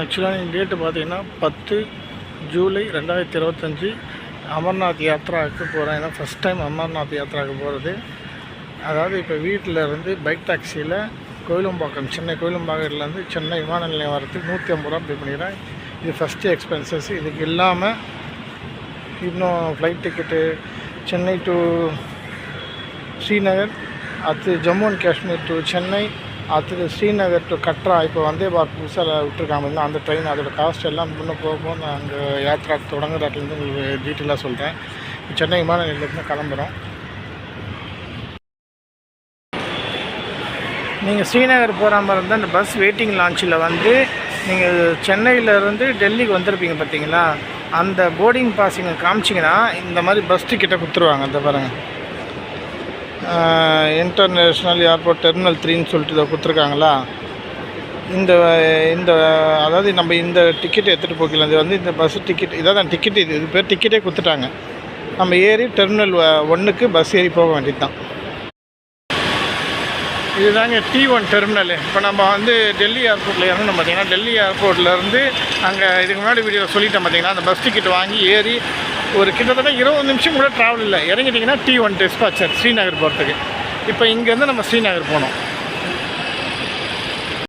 ஆக்சுவலாக இந்த டேட்டு பார்த்தீங்கன்னா பத்து ஜூலை ரெண்டாயிரத்தி இருபத்தஞ்சி அமர்நாத் யாத்ராவுக்கு போகிறேன் ஏன்னா ஃபஸ்ட் டைம் அமர்நாத் யாத்ராவுக்கு போகிறது அதாவது இப்போ வீட்டில் இருந்து பைக் டாக்ஸியில் கோயிலும்பாக்கம் சென்னை கோயிலும்பாக்கத்துலேருந்து சென்னை விமான நிலையம் வரத்துக்கு நூற்றி ஐம்பது ரூபா பே பண்ணிடுறேன். இது ஃபஸ்ட்டு எக்ஸ்பென்சஸ் இதுக்கு இல்லாமல் இன்னும் flight ticket Chennai to Srinagar அடுத்து ஜம்மு அண்ட் காஷ்மீர் டு சென்னை அடுத்தது ஸ்ரீநகர் டு கட்ரா இப்போ வந்தே பாரத் புதுசாக விட்டுருக்காங்க அந்த ட்ரெயின் அதோட காஸ்ட் எல்லாம் முன்னே போக போக நான் அங்கே யாத்ரா தொடங்குறதுலேருந்து உங்களுக்கு டீட்டெயிலாக சொல்கிறேன் சென்னை விமான நிலையத்துலேருந்து கிளம்புறோம். நீங்கள் ஸ்ரீநகர் போகிற மாதிரி இருந்தால் இந்த பஸ் வெயிட்டிங் லான்ச்சில் வந்து நீங்கள் சென்னையிலேருந்து டெல்லிக்கு வந்திருப்பீங்க பார்த்தீங்களா அந்த போர்டிங் பாஸ் இங்கே காமிச்சிங்கன்னா இந்த மாதிரி பஸ் டிக்கெட்டை கொடுத்துருவாங்க. அந்த பாருங்கள் இன்டர்நேஷ்னல் ஏர்போர்ட் டெர்மினல் த்ரீன்னு சொல்லிட்டு இதை கொடுத்துருக்காங்களா? இந்த இந்த அதாவது நம்ம இந்த டிக்கெட் எடுத்துகிட்டு போகலாம் இது வந்து இந்த பஸ் டிக்கெட் இதான் டிக்கெட் இது இது பேர் டிக்கெட்டே கொடுத்துட்டாங்க. நம்ம ஏறி டெர்மினல் ஒன்றுக்கு பஸ் ஏறி போக வேண்டியது தான் இதுதாங்க டி ஒன் டெர்மினல் இப்போ நம்ம வந்து டெல்லி ஏர்போர்ட்டில் இறங்கணும் பார்த்தீங்கன்னா டெல்லி ஏர்போர்ட்லேருந்து அங்கே இதுக்கு முன்னாடி வீடியோவில் சொல்லிட்டேன் பார்த்தீங்கன்னா அந்த பஸ் டிக்கெட் வாங்கி ஏறி ஒரு கிட்டத்தட்ட இருபது நிமிஷம் கூட ட்ராவல் இல்லை. இறங்கிட்டிங்கன்னா டி ஒன் டிஸ்பாச்சர் ஸ்ரீநகர் போகிறதுக்கு இப்போ இங்கேருந்து நம்ம ஸ்ரீநகர் போகணும்.